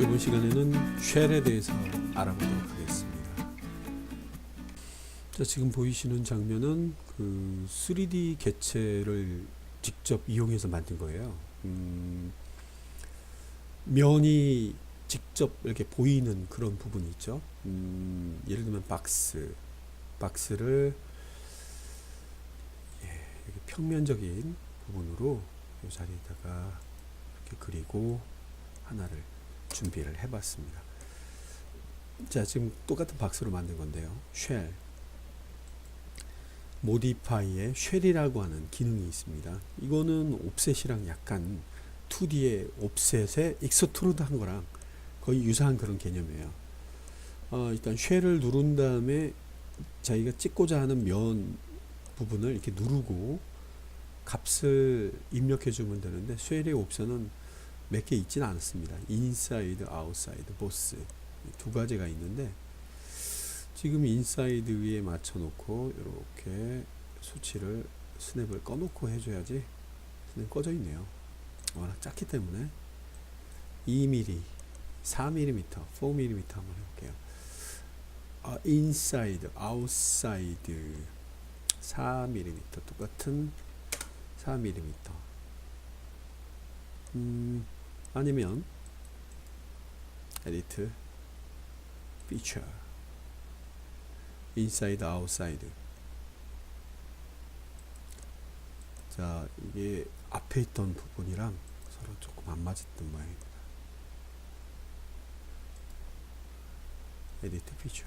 이번 시간에는 쉘에 대해서 알아보도록 하겠습니다. 자, 지금 보이시는 장면은 그 3D 개체를 직접 이용해서 만든 거예요. 음, 면이 직접 이렇게 보이는 그런 부분이 있죠. 음, 예를 들면 박스, 박스를 예, 평면적인 부분으로 이 자리에다가 이렇게 그리고 하나를 준비를 해봤습니다. 자, 지금 똑같은 박스로 만든 건데요. 쉘. 모디파이에 쉘이라고 하는 기능이 있습니다. 이거는 옵셋이랑 약간 2D의 옵셋에 익스트루드 한 거랑 거의 유사한 그런 개념이에요. 어, 일단 쉘을 누른 다음에 자기가 찍고자 하는 면 부분을 이렇게 누르고 값을 입력해 주면 되는데 쉘의 옵션은 몇 개 있지는 않습니다. 인사이드, 아웃사이드, 보스 두 가지가 있는데 지금 인사이드에 맞춰놓고 이렇게 수치를 스냅을 꺼놓고 해줘야지 스냅 꺼져 있네요. 워낙 작기 때문에 2mm, 4mm, 4mm 한번 해볼게요. 아, 인사이드, 아웃사이드 4mm 똑같은 4mm. 음, 아니면 에디트 피처 인사이드 아웃사이드 자 이게 앞에 있던 부분이랑 서로 조금 안 맞았던 모양입니다. 에디트 피처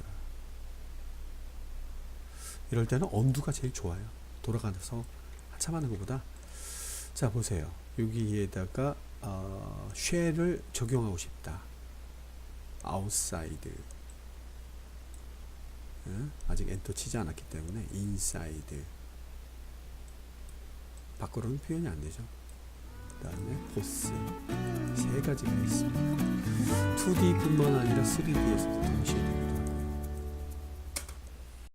이럴 때는 언두가 제일 좋아요. 돌아가서 한참 하는 것보다. 자 보세요. 여기에다가 어, 쉘을 적용하고 싶다. 아웃사이드. 예? 아직 엔터 치지 않았기 때문에 인사이드. 밖으로는 표현이 안 되죠. 그 다음에 보스. 세 가지가 있습니다. 2D뿐만 아니라 3D에서도 동시에